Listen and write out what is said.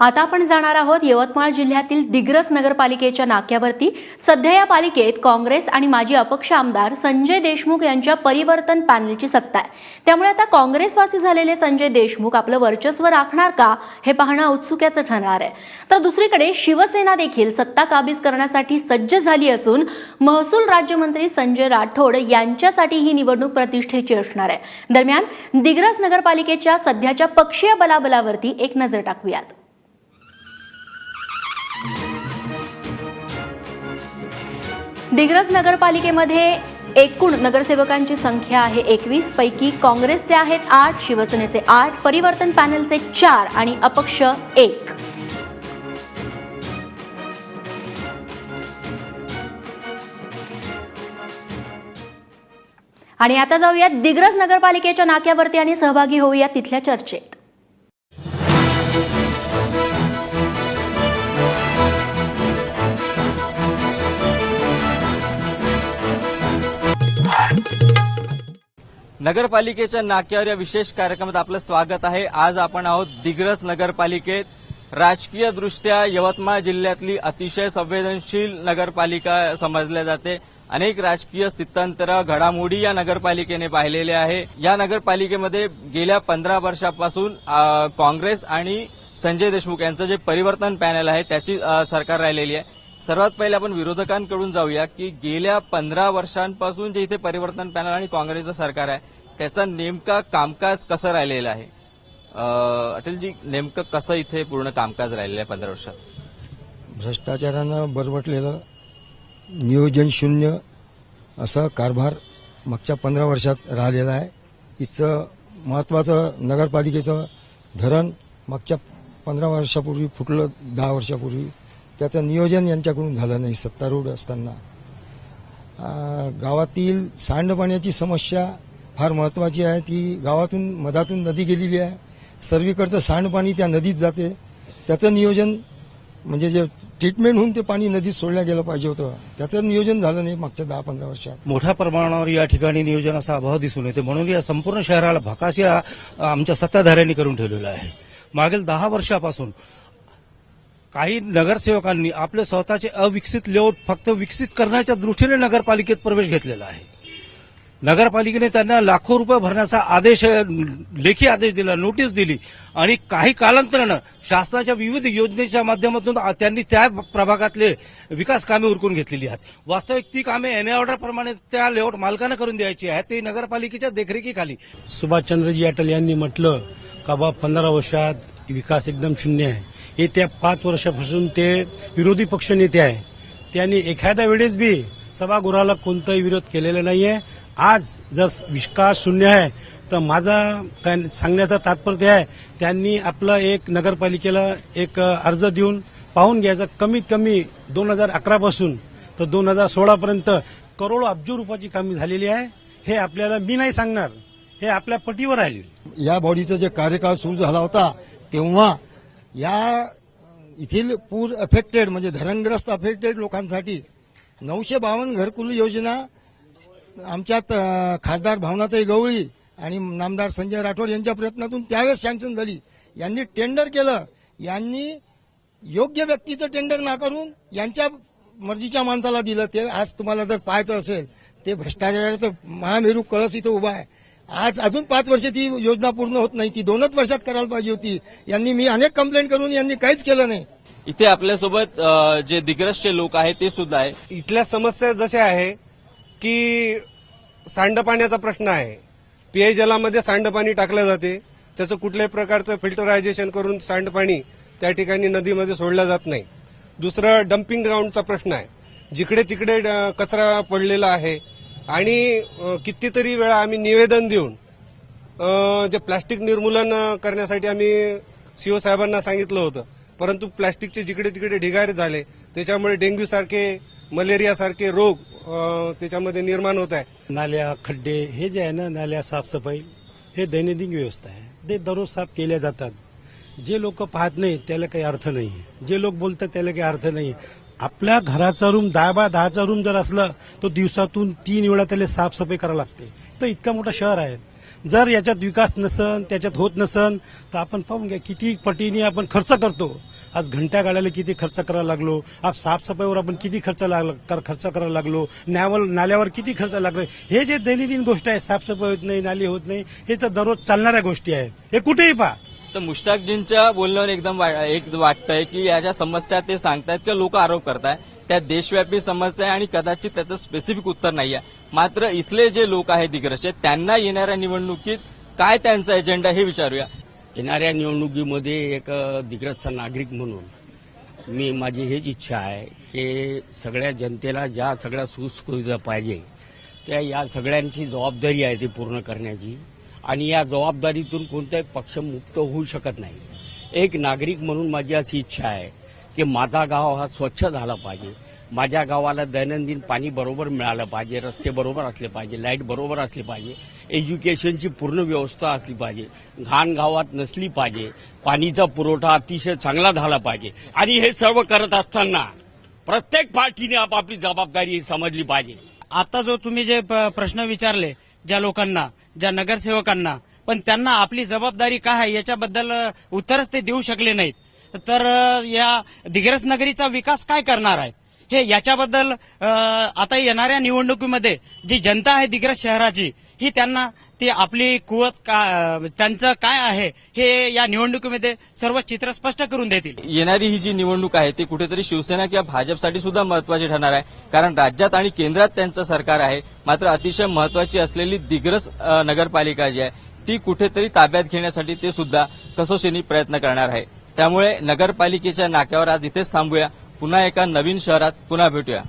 आता आपण जाणार आहोत यवतमाळ जिल्ह्यातील दिग्रस नगरपालिकेच्या नाक्यावरती. सध्या या पालिकेत काँग्रेस आणि माजी अपक्ष आमदार संजय देशमुख यांच्या परिवर्तन पॅनलची सत्ता आहे. त्यामुळे आता काँग्रेसवासी झालेले संजय देशमुख आपलं वर्चस्व राखणार का हे पाहणं औत्सुक्याचं ठरणार आहे. तर दुसरीकडे शिवसेना देखील सत्ता काबीज करण्यासाठी सज्ज झाली असून महसूल राज्यमंत्री संजय राठोड यांच्यासाठी ही निवडणूक प्रतिष्ठेची असणार आहे. दरम्यान दिग्रस नगरपालिकेच्या सध्याच्या पक्षीय बलाबलावरती एक नजर टाकूयात. दिग्रस नगरपालिकेमध्ये एकूण नगरसेवकांची संख्या आहे एकवीस. पैकी काँग्रेसचे आहेत आठ शिवसेनेचे आठ परिवर्तन पॅनलचे चार आणि अपक्ष एक. आणि आता जाऊयात दिग्रस नगरपालिकेच्या नाक्यावरती आणि सहभागी होऊया तिथल्या चर्चेत. नगरपालिकेच्या नाक्यावर या विशेष कार्यक्रमात आपलं स्वागत आहे. आज आपण आहोत दिग्रस नगरपालिकेत. राजकीय दृष्ट्या यवतमाळ जिल्ह्यातली अतिशय संवेदनशील नगरपालिका समजल्या जाते. अनेक राजकीय स्थित्यंतर घडामोडी या नगरपालिकेने पाहिलेले आहे. या नगरपालिकेमध्ये गेल्या पंधरा वर्षापासून काँग्रेस आणि संजय देशमुख यांचं जे परिवर्तन पॅनल आहे त्याची सरकार राहिलेली आहे. सर्वात पहिले आपण विरोधकांकडून जाऊया की गेल्या पंधरा वर्षांपासून जे इथे परिवर्तन पॅनल आणि काँग्रेसचं सरकार आहे त्याचा नेमका कामकाज कसं राहिलेलं आहे? अटलजी नेमकं कसं इथे पूर्ण कामकाज राहिलेलं आहे पंधरा वर्षात? भ्रष्टाचारानं बरबटलेलं नियोजन शून्य असा कारभार मागच्या पंधरा वर्षात राहिलेला आहे. इथचं महत्वाचं नगरपालिकेचं धरण मागच्या पंधरा वर्षापूर्वी फुटलं दहा वर्षापूर्वी त्याचं नियोजन यांच्याकडून झालं नाही सत्तारूढ असताना. गावातील सांडपाण्याची समस्या फार महत्वाची आहे. ती गावातून मधातून नदी गेलेली आहे. सर्वीकडचं सांडपाणी त्या नदीत जाते. त्याचं नियोजन म्हणजे जे ट्रीटमेंट होऊन ते पाणी नदीत सोडलं गेलं पाहिजे होतं. त्याचं नियोजन झालं नाही मागच्या दहा पंधरा वर्षात. मोठ्या प्रमाणावर या ठिकाणी नियोजनाचा अभाव दिसून येते. म्हणून या संपूर्ण शहराला भकास या आमच्या सत्ताधाऱ्यांनी करून ठेवलेला आहे. मागील दहा वर्षापासून काही नगरसेवकांनी आपले स्वतःचे अविकसित लेआउट फक्त विकसित करण्याच्या दृष्टीने नगरपालिकेत प्रवेश घेतलेला आहे. नगरपालिकेने त्यांना लाखो रुपये भरण्याचा आदेश लेखी आदेश दिला नोटीस दिली आणि काही कालांतरानं शासनाच्या विविध योजनेच्या माध्यमातून त्यांनी त्या प्रभागातले विकास कामे उरकून घेतलेली आहेत. वास्तविक ती कामे एन ऑर्डरप्रमाणे त्या लेआउट मालकानं करून द्यायची आहेत. ते नगरपालिकेच्या देखरेखीखाली. सुभाषचंद्रजी अटल यांनी म्हटलं का बा पंधरा वर्षात विकास एकदम शून्य आहे. येत्या पाच वर्षापासून ते विरोधी पक्ष नेते आहे. त्यांनी एखाद्या वेळेस बी सभागृहाला कोणताही विरोध केलेला नाहीये. आज जर विकास शून्य आहे तर माझा काय सांगण्याचा तात्पर्य आहे त्यांनी आपलं एक नगरपालिकेला एक अर्ज देऊन पाहून घ्यायचा. कमीत कमी दोन हजार अकरा पासून तर दोन हजार सोळा पर्यंत करोडो अब्ज रुपयाची कामे झालेली आहे. हे आपल्याला मी नाही सांगणार. हे आपल्या पटीवर आहे. या बॉडीचा जे कार्यकाळ सुरू झाला होता तेव्हा या येथील पूर अफेक्टेड म्हणजे धरणग्रस्त अफेक्टेड लोकांसाठी नऊशे बावन्न घरकुल योजना आमच्यात खासदार भावनाताई गवळी आणि नामदार संजय राठोड यांच्या प्रयत्नातून त्यावेळेस सँक्शन झाली. यांनी टेंडर केलं. यांनी योग्य व्यक्तीचं टेंडर नाकारून यांच्या मर्जीच्या माणसाला दिलं. ते आज तुम्हाला जर पाहायचं असेल ते भ्रष्टाचाराचं महामेरू कळस इथं उभा आहे. आज अजून पाच वर्ष ती योजना पूर्ण होत नाही. ती दोनच वर्षात करायला पाहिजे होती. यांनी मी अनेक कंप्लेंट करून यांनी काहीच केलं नाही. इथे आपल्यासोबत जे दिग्रसचे लोक आहेत ते सुद्धा आहे इथल्या समस्या जशा आहे की सांडपाण्याचा प्रश्न आहे. पेयजलामध्ये सांडपाणी टाकलं जाते. त्याचं कुठल्याही प्रकारचं फिल्टरायझेशन करून सांडपाणी त्या ठिकाणी नदीमध्ये सोडलं जात नाही. दुसरं डम्पिंग ग्राउंडचा प्रश्न आहे. जिकडे तिकडे कचरा पडलेला आहे आणि कितीतरी वेळा आम्ही निवेदन देऊन जे प्लास्टिक निर्मूलन करण्यासाठी आम्ही सीओ साहेबांना सांगितलं होतं. परंतु प्लास्टिकचे जिकडे तिकडे ढिगारे झाले त्याच्यामुळे डेंग्यू सारखे मलेरिया सारखे रोग त्याच्यामध्ये निर्माण होत आहे. नाल्या खड्डे हे जे आहे ना नाल्या साफसफाई हे दैनंदिन व्यवस्था आहे. ते दररोज साफ केल्या जातात. जे लोक पाहत नाही त्याला काही अर्थ नाही जे लोक बोलतात त्याला काही अर्थ नाही आपल्या घराचा रूम दहा बाय दहाचा रूम जर असलं तर दिवसातून तीन वेळा त्याला साफसफाई करावी लागते. तर इतका मोठा शहर आहे. जर याच्यात विकास नसन त्याच्यात होत नसन तर आपण पाहून घ्या किती पटीने आपण खर्च करतो. आज घंट्या गाड्याला किती खर्च करायला लागलो आप साफसफाईवर आपण किती खर्च लागला कर- खर्च करायला लागलो न्यावल नाल्यावर किती खर्च लागलो. हे जे दैनंदिन गोष्ट आहे साफसफाई होत नाही नाली होत नाही हे तर दररोज चालणाऱ्या गोष्टी आहेत. हे कुठेही पहा. तर मुश्ताकजींच्या बोलण्यावर एकदम वा- एक वाटतंय की या ज्या समस्या ते सांगतायत किंवा लोक आरोप करतायत त्या देशव्यापी समस्या आहे आणि कदाचित त्याचं स्पेसिफिक उत्तर नाही आहे मात्र इथले जे लोक आहेत दिग्रस त्यांना येणाऱ्या निवडणुकीत काय त्यांचा एजेंडा हे विचारूया. येणाऱ्या निवडणुकीमध्ये एक दिग्रजचा नागरिक म्हणून मी माझी हेच इच्छा आहे की सगळ्या जनतेला ज्या सगळ्या सुखसुविधा पाहिजे त्या या सगळ्यांची जबाबदारी आहे ती पूर्ण करण्याची. आणि या जबाबदारीतून कोणताही पक्ष मुक्त होऊ शकत नाही. एक नागरिक म्हणून माझी अशी इच्छा आहे की माझा गाव हा स्वच्छ झाला पाहिजे. माझ्या गावाला दैनंदिन पाणी बरोबर मिळालं पाहिजे रस्ते बरोबर असले पाहिजे लाइट बरोबर असली पाहिजे एज्युकेशनची पूर्ण व्यवस्था असली पाहिजे घाण गावात नसली पाहिजे पाणीचा पुरवठा अतिशय चांगला झाला पाहिजे. आणि हे सर्व करत असताना प्रत्येक पार्टीने आपापली जबाबदारी समजली पाहिजे. आता जो तुम्ही जे प्रश्न विचारले ज्या लोकांना ज्या नगरसेवकांना. पण त्यांना आपली जबाबदारी काय आहे याच्याबद्दल उत्तरच ते देऊ शकले नाहीत. तर या दिग्रस नगरीचा विकास काय करणार आहेत हे याच्याबद्दल आता येणाऱ्या निवडणुकीमध्ये जी जनता आहे दिग्रस शहराची ही त्यांना ती आपली कुवत का त्यांचं काय आहे हे या निवडणुकीमध्ये सर्व चित्र स्पष्ट करून देतील. येणारी ही जी निवडणूक आहे ती कुठेतरी शिवसेना किंवा भाजपसाठी सुद्धा महत्वाची ठरणार आहे. कारण राज्यात आणि केंद्रात त्यांचं सरकार आहे मात्र अतिशय महत्वाची असलेली दिग्रस नगरपालिका जी आहे ती कुठेतरी ताब्यात घेण्यासाठी ते सुद्धा कसोशीने प्रयत्न करणार आहे. त्यामुळे नगरपालिकेच्या नाक्यावर आज इथेच थांबूया. पुन्हा एका नवीन शहरात पुन्हा भेटूया.